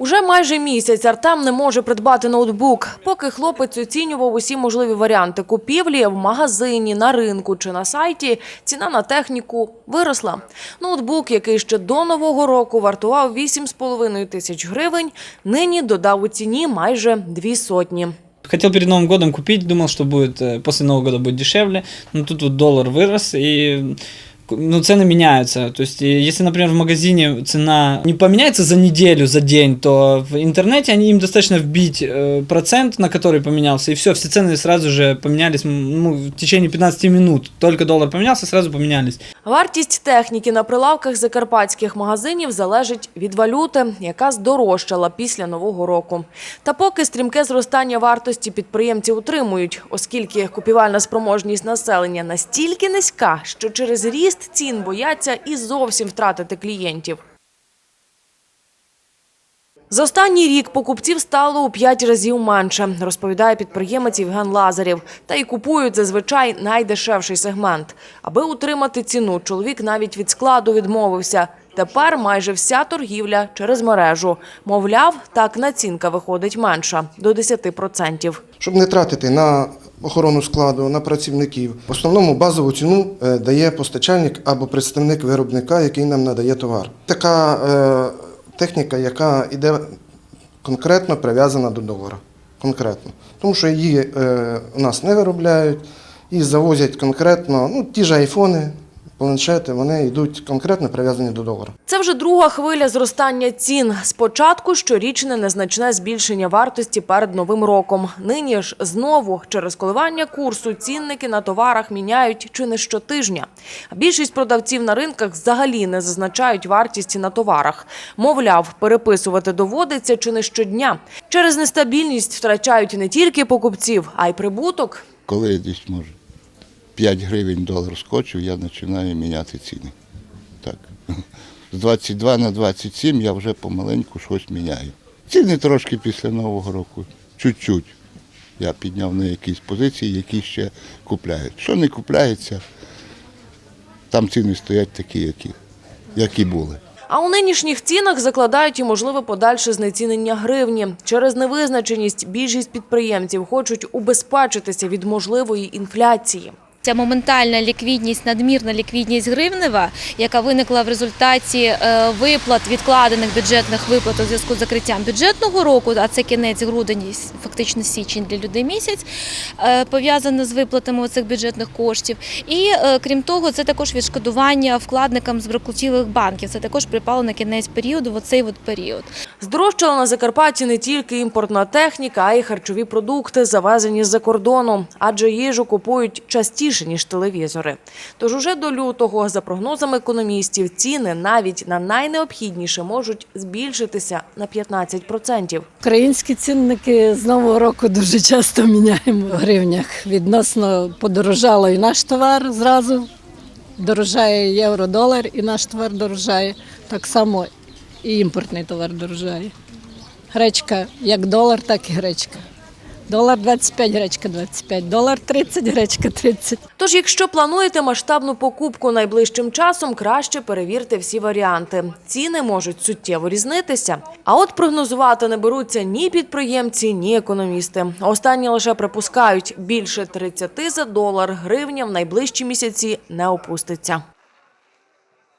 Уже майже місяць Артем не може придбати ноутбук. Поки хлопець оцінював усі можливі варіанти купівлі в магазині, на ринку чи на сайті, ціна на техніку виросла. Ноутбук, який ще до нового року вартував 8,5 тисяч гривень, нині додав у ціні майже дві сотні. Хотел перед Новым годом купить, думал, что будет э, после Нового года будет дешевле, но тут вот доллар вырос и ну, цены меняются. То есть, и если, например, в магазине цена не поменяется за неделю, за день, то в интернете они им достаточно вбить э, процент, на который поменялся, и все, все цены сразу же поменялись м, ну, в течение 15 минут. Только доллар поменялся, сразу поменялись. Вартість техніки на прилавках закарпатських магазинів залежить від валюти, яка здорожчала після нового року. Та поки стрімке зростання вартості підприємці утримують, оскільки купівельна спроможність населення настільки низька, що через ріст цін бояться і зовсім втратити клієнтів. За останній рік покупців стало у п'ять разів менше, розповідає підприємець Євген Лазарєв. Та й купують зазвичай найдешевший сегмент. Аби утримати ціну, чоловік навіть від складу відмовився. Тепер майже вся торгівля через мережу. Мовляв, так націнка виходить менша – до 10%. щоб не тратити на охорону складу, на працівників. В основному базову ціну е, дає постачальник або представник виробника, який нам надає товар. Така е, техніка, яка йде конкретно прив'язана до долара. Конкретно. Тому що її е, у нас не виробляють, її завозять конкретно, ну, ті ж айфони, планшети, вони йдуть конкретно прив'язані до долара. Це вже друга хвиля зростання цін. Спочатку щорічне незначне збільшення вартості перед Новим роком. Нині ж знову через коливання курсу цінники на товарах міняють чи не щотижня. А більшість продавців на ринках взагалі не зазначають вартісті на товарах. Мовляв, переписувати доводиться чи не щодня. Через нестабільність втрачають не тільки покупців, а й прибуток. Коли десь може 5 гривень долар скочив, я починаю міняти ціни. Так. З 22 на 27 я вже помаленьку щось міняю. Ціни трошки після Нового року. Чуть-чуть. Я підняв на якісь позиції, які ще купляють. Що не купляється, там ціни стоять такі, які, які були. А у нинішніх цінах закладають і можливе подальше знецінення гривні. Через невизначеність більшість підприємців хочуть убезпечитися від можливої інфляції. Ця моментальна ліквідність, надмірна ліквідність гривнева, яка виникла в результаті е, виплат відкладених бюджетних виплат у зв'язку з закриттям бюджетного року, а це кінець грудень, фактично січень для людей місяць, е, пов'язане з виплатами цих бюджетних коштів. І е, крім того, це також відшкодування вкладникам з бракутілих банків. Це також припало на кінець періоду, в оцей от період. Здорожчала на Закарпатті не тільки імпортна техніка, а й харчові продукти, завезені з-за кордону. Адже їжу купують частіше, ніж телевізори. Тож уже до лютого, за прогнозами економістів, ціни навіть на найнеобхідніше можуть збільшитися на 15%. Українські цінники з нового року дуже часто міняємо в гривнях. Відносно подорожало і наш товар зразу. Дорожає євро-долар, і наш товар дорожає. Так само і імпортний товар дорожає. Гречка як долар, так і гречка. Долар 25, гречка 25, долар 30, гречка 30. Тож, якщо плануєте масштабну покупку найближчим часом, краще перевірте всі варіанти. Ціни можуть суттєво різнитися. А от прогнозувати не беруться ні підприємці, ні економісти. Останні лише припускають, більше 30 за долар гривня в найближчі місяці не опуститься.